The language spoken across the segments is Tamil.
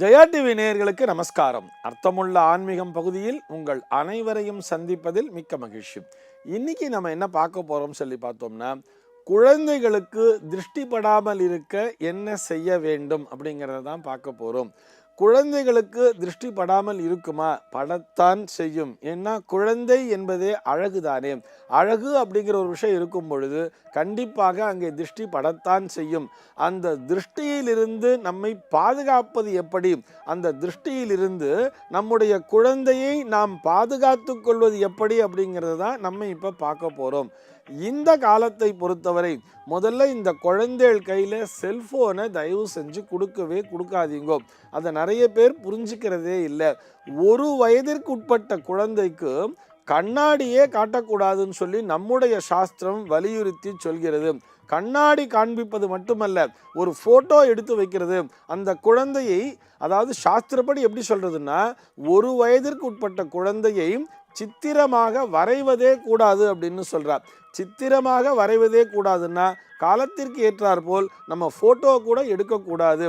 ஜெயா டிவி நேயர்களுக்கு நமஸ்காரம். அர்த்தமுள்ள ஆன்மீகம் பகுதியில் உங்கள் அனைவரையும் சந்திப்பதில் மிக்க மகிழ்ச்சி. இன்னைக்கு நம்ம என்ன பார்க்க போறோம் சொல்லி பார்த்தோம்னா குழந்தைகளுக்கு திருஷ்டி படாமல் இருக்க என்ன செய்ய வேண்டும் அப்படிங்கிறத தான் பார்க்க போறோம். குழந்தைகளுக்கு திருஷ்டி படாமல் இருக்குமா? படத்தான் செய்யும். ஏன்னா குழந்தை என்பதே அழகுதானே? அழகு அப்படிங்கிற ஒரு விஷயம் இருக்கும் பொழுது கண்டிப்பாக அங்கே திருஷ்டி படத்தான் செய்யும். அந்த திருஷ்டியிலிருந்து நம்மை பாதுகாப்பது எப்படி? அந்த திருஷ்டியிலிருந்து நம்முடைய குழந்தையை நாம் பாதுகாத்து கொள்வது எப்படி அப்படிங்கிறது தான் நம்ம இப்போ பார்க்க போகிறோம் இந்த காலத்தை பொறுத்தவரை முதல்ல இந்த குழந்தைகள் கையில் செல்ஃபோனை தயவு செஞ்சு கொடுக்கவே கொடுக்காதீங்கோ. அதை நிறைய பேர் புரிஞ்சுக்கிறதே இல்லை. ஒரு வயதிற்குட்பட்ட குழந்தைக்கு கண்ணாடியே காட்டக்கூடாதுன்னு சொல்லி நம்முடைய சாஸ்திரம் வலியுறுத்தி சொல்கிறது. கண்ணாடி காண்பிப்பது மட்டுமல்ல ஒரு ஃபோட்டோ எடுத்து வைக்கிறது. அந்த குழந்தையை அதாவது சாஸ்திரப்படி எப்படி சொல்கிறதுன்னா ஒரு வயதிற்கு உட்பட்ட குழந்தையை சித்திரமாக வரைவதே கூடாது அப்படின்னு சொல்கிறார் சித்திரமாக வரைவதே கூடாதுன்னா காலத்திற்கு ஏற்றாற் போல் நம்ம ஃபோட்டோ கூட எடுக்கக்கூடாது.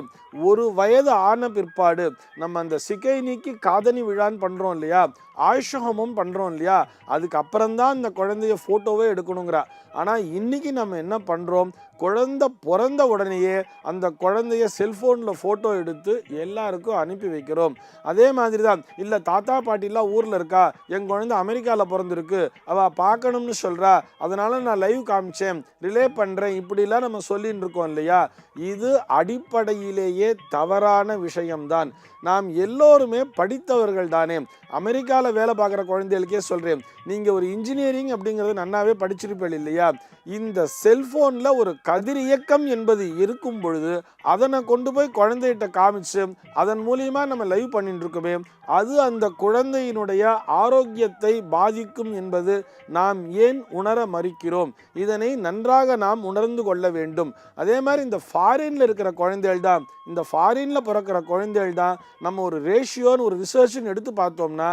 ஒரு வயது ஆன பிற்பாடு நம்ம அந்த சிகை நீக்கி காதணி விழான்னு பண்ணுறோம் இல்லையா? ஆயுஷகமும் பண்ணுறோம் இல்லையா? அதுக்கப்புறம்தான் இந்த குழந்தைய ஃபோட்டோவே எடுக்கணுங்கிறா. ஆனால் இன்னைக்கு நம்ம என்ன பண்ணுறோம் குழந்தை பிறந்த உடனேயே அந்த குழந்தைய செல்ஃபோனில் ஃபோட்டோ எடுத்து எல்லாருக்கும் அனுப்பி வைக்கிறோம். அதே மாதிரி தான் இல்லை தாத்தா பாட்டிலாம் ஊரில் இருக்கா? என் குழந்தை அமெரிக்காவில் பிறந்திருக்கு. அவள் பார்க்கணும்னு சொல்கிறா அதனால நான் லைவ் காமிச்சேன். ரிலே பண்ணுறேன் இப்படிலாம் நம்ம சொல்லின்னு இருக்கோம் இல்லையா? இது அடிப்படையிலேயே தவறான விஷயம்தான். நாம் எல்லோருமே படித்தவர்கள் தானே. அமெரிக்காவில் வேலை பார்க்குற குழந்தைகளுக்கே சொல்கிறேன் நீங்கள் ஒரு இன்ஜினியரிங் அப்படிங்கிறது நன்னாவே படிச்சிருப்பீர்கள் இல்லையா? இந்த செல்ஃபோனில் ஒரு கதிர் இயக்கம் என்பது இருக்கும் பொழுது அதனை கொண்டு போய் குழந்தைகிட்ட காமிச்சு அதன் மூலியமாக நம்ம லைவ் பண்ணிட்டு இருக்கோமே. அது அந்த குழந்தையினுடைய ஆரோக்கியத்தை பாதிக்கும் என்பது நாம் ஏன் உணர மறுக்கிறோம்? இதனை நன்றாக நாம் உணர்ந்து கொள்ள வேண்டும். அதே மாதிரி இந்த ஃபாரினில் இருக்கிற குழந்தைகள் தான் இந்த ஃபாரினில் பிறக்கிற குழந்தைகள் தான் நம்ம ஒரு ரேஷியோன்னு ஒரு ரிசர்ச்னு எடுத்து பார்த்தோம்னா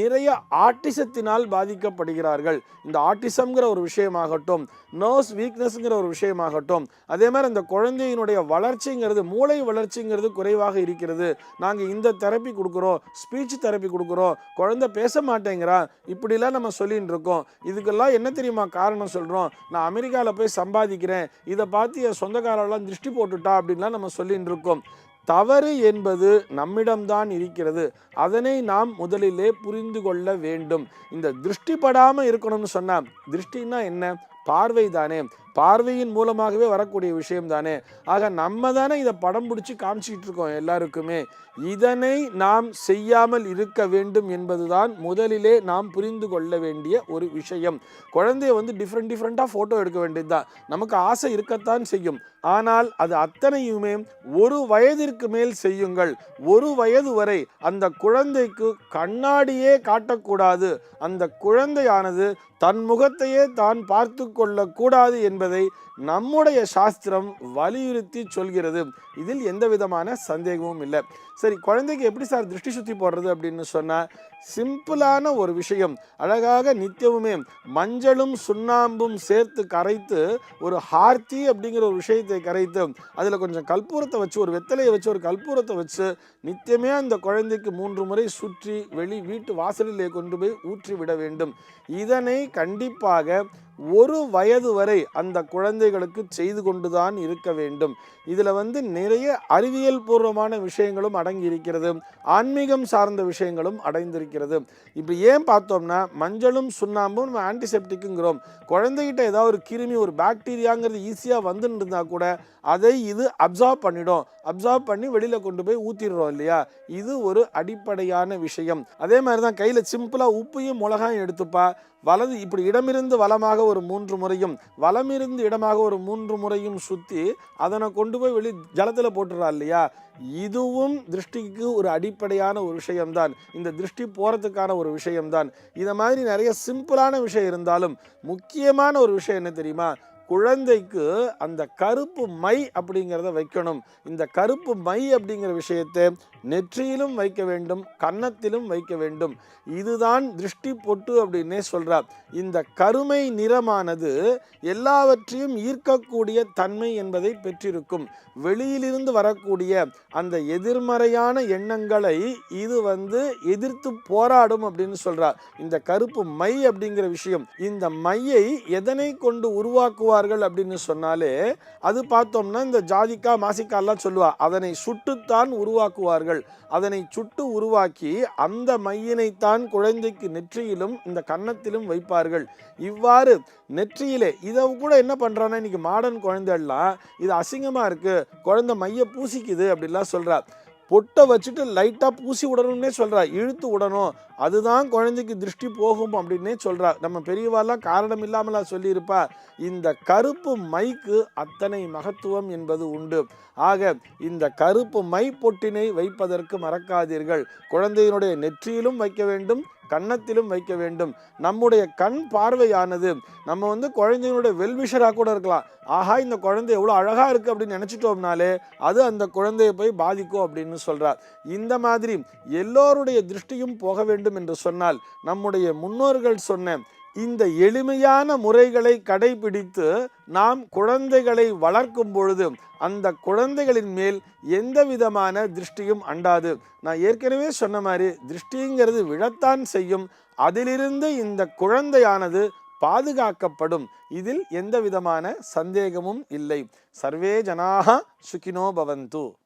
நிறைய ஆட்டிசத்தினால் பாதிக்கப்படுகிறார்கள். இந்த ஆட்டிசம்ங்கிற ஒரு விஷயமாகட்டும் நர்ஸ் வீக்னஸ்ங்கிற ஒரு விஷயமாகட்டும். அதே மாதிரி அந்த குழந்தையினுடைய வளர்ச்சிங்கிறது மூளை வளர்ச்சிங்கிறது குறைவாக இருக்கிறது. நாங்கள் இந்த தெரப்பி கொடுக்குறோம் ஸ்பீச் தெரப்பி கொடுக்குறோம் குழந்தை பேச மாட்டேங்கிறா இப்படிலாம் நம்ம சொல்லிட்டு இருக்கோம். இதுக்கெல்லாம் என்ன தெரியுமா காரணம் சொல்கிறோம் நான் அமெரிக்காவில் போய் சம்பாதிக்கிறேன் இதை பார்த்து என் சொந்தக்காரெல்லாம் திருஷ்டி போட்டுட்டா அப்படின்லாம் நம்ம சொல்லிட்டு இருக்கோம். தவறு என்பது நம்மிடம்தான் இருக்கிறது. அதனை நாம் முதலிலே புரிந்து கொள்ள வேண்டும். இந்த திருஷ்டிப்படாமல் இருக்கணும்னு சொன்னால் திருஷ்டின்னா என்ன? பார்வை தானே பார்வையின் மூலமாகவே வரக்கூடிய விஷயம் தானே ஆக நம்ம தானே இதை படம் பிடிச்சி காமிச்சிக்கிட்டு இருக்கோம் எல்லாருக்குமே. இதனை நாம் செய்யாமல் இருக்க வேண்டும் என்பதுதான் முதலிலே நாம் புரிந்து கொள்ள வேண்டிய ஒரு விஷயம். குழந்தைய வந்து டிஃப்ரெண்ட் டிஃப்ரெண்ட்டாக ஃபோட்டோ எடுக்க வேண்டியதுதான் நமக்கு ஆசை இருக்கத்தான் செய்யும். ஆனால் அது அத்தனையுமே ஒரு வயதிற்கு மேல் செய்யுங்கள். ஒரு வயது வரை அந்த குழந்தைக்கு கண்ணாடியே காட்டக்கூடாது. அந்த குழந்தையானது தன் முகத்தையே தான் பார்த்து கொள்ளக்கூடாது என்ப நம்முடைய சாஸ்திரம் வலியுறுத்தி சொல்கிறது. இதில் எந்த விதமான சந்தேகமும் இல்லை. சரி குழந்தைக்கு எப்படி சார் திருஷ்டி சுத்தி போடுறது அப்படின்னு சொன்னா சிம்பிளான ஒரு விஷயம். அழகாக நித்தியமுமே மஞ்சளும் சுண்ணாம்பும் சேர்த்து கரைத்து ஒரு ஹார்த்தி அப்படிங்கிற ஒரு விஷயத்தை கரைத்து அதில் கொஞ்சம் கற்பூரத்தை வச்சு ஒரு வெத்தலையை வச்சு ஒரு கற்பூரத்தை வச்சு நித்தியமே அந்த குழந்தைக்கு மூன்று முறை சுற்றி வெளி வீட்டு வாசலிலே கொண்டு போய் ஊற்றி விட வேண்டும். இதனை கண்டிப்பாக ஒரு வயது வரை அந்த குழந்தைகளுக்கு செய்து கொண்டுதான் இருக்க வேண்டும். இதில் வந்து நிறைய அறிவியல் பூர்வமான விஷயங்களும் அடங்கி இருக்கிறது ஆன்மீகம் சார்ந்த விஷயங்களும் அடைந்திருக்கிறது. இப்போ ஏன் பார்த்தோம்னா மஞ்சளும் சுண்ணாம்பும் நம்ம ஆன்டிசெப்டிக்குங்கிறோம் குழந்தைகிட்ட ஏதாவது ஒரு கிருமி ஒரு பாக்டீரியாங்கிறது ஈஸியாக வந்துன்னு இருந்தால் கூட அதை இது அப்சார்ப் பண்ணிடும். அப்சார்ப் பண்ணி வெளியில் கொண்டு போய் ஊற்றிடுறோம் இல்லையா? இது ஒரு அடிப்படையான விஷயம். அதே மாதிரி தான் கையில் சிம்பிளாக உப்பையும் மிளகாயும் எடுத்துப்பா. வலது இப்படி இடமிருந்து வலமாக ஒரு மூன்று முறையும் வலமிருந்து இடமாக ஒரு மூன்று முறையும் சுற்றி அதனை கொண்டு போய் வெளி ஜலத்தில் போட்டுறா இல்லையா? இதுவும் திருஷ்டிக்கு ஒரு அடிப்படையான ஒரு விஷயம்தான். இந்த திருஷ்டி போகிறதுக்கான ஒரு விஷயம்தான். இதை மாதிரி நிறைய சிம்பிளான விஷயம் இருந்தாலும் முக்கியமான ஒரு விஷயம் என்ன தெரியுமா? குழந்தைக்கு அந்த கருப்பு மை அப்படிங்கிறத வைக்கணும். இந்த கருப்பு மை அப்படிங்கிற விஷயத்தை நெற்றியிலும் வைக்க வேண்டும் கன்னத்திலும் வைக்க வேண்டும். இதுதான் திருஷ்டி பொட்டு அப்படின்னே சொல்கிறார் இந்த கருமை நிறமானது எல்லாவற்றையும் ஈர்க்கக்கூடிய தன்மை என்பதை பெற்றிருக்கும். வெளியிலிருந்து வரக்கூடிய அந்த எதிர்மறையான எண்ணங்களை இது வந்து எதிர்த்து போராடும் அப்படின்னு சொல்கிறார் இந்த கருப்பு மை அப்படிங்கிற விஷயம் இந்த மையை எதனை கொண்டு உருவாக்குவார்கள் அப்படின்னு சொன்னாலே அது பார்த்தோம்னா இந்த ஜாதிக்கா மாசிக்காலாம் சொல்லுவா அதனை சுட்டுத்தான் உருவாக்குவார்கள் அதனை சுட்டு உருவாக்கி அந்த மையினைத்தான் குழந்தைக்கு நெற்றியிலும் இந்த கன்னத்திலும் வைப்பார்கள். இவ்வாறு நெற்றியிலே இதை கூட என்ன பண்றான்னா இன்னைக்கு மாடர்ன் குழந்தைகள்லாம் இது அசிங்கமா இருக்கு குழந்தை மைய பூசிக்குது அப்படிலாம் சொல்கிறார் பொட்டை வச்சுட்டு லைட்டாக பூசி விடணும்னே சொல்கிறா இழுத்து விடணும். அதுதான் குழந்தைக்கு திருஷ்டி போகும் அப்படின்னே சொல்கிறா நம்ம பெரியவாலாம் காரணம் இல்லாமலாம் சொல்லியிருப்பா. இந்த கருப்பு மைக்கு அத்தனை மகத்துவம் என்பது உண்டு. ஆக இந்த கருப்பு மை பொட்டினை வைப்பதற்கு மறக்காதீர்கள். குழந்தையினுடைய நெற்றியிலும் வைக்க வேண்டும். கன்னத்திலும் வைக்க வேண்டும். நம்முடைய கண் பார்வையானது நம்ம வந்து குழந்தையினுடைய வெல்விஷராக கூட இருக்கலாம். ஆஹா இந்த குழந்தை எவ்வளோ அழகாக இருக்குது அப்படின்னு நினச்சிட்டோம்னாலே அது அந்த குழந்தையை போய் பாதிக்கும் அப்படின்னு சொல்கிறார் இந்த மாதிரி எல்லோருடைய திருஷ்டியும் போக வேண்டும் என்று சொன்னால் நம்முடைய முன்னோர்கள் சொன்ன இந்த எளிமையான முறைகளை கடைபிடித்து நாம் குழந்தைகளை வளர்க்கும் பொழுது அந்த குழந்தைகளின் மேல் எந்த விதமான திருஷ்டியும் அண்டாது. நான் ஏற்கனவே சொன்ன மாதிரி திருஷ்டிங்கிறது விழத்தான் செய்யும். அதிலிருந்து இந்த குழந்தையானது பாதுகாக்கப்படும். இதில் எந்த விதமான சந்தேகமும் இல்லை. சர்வே ஜனாக சுகினோ பவந்து.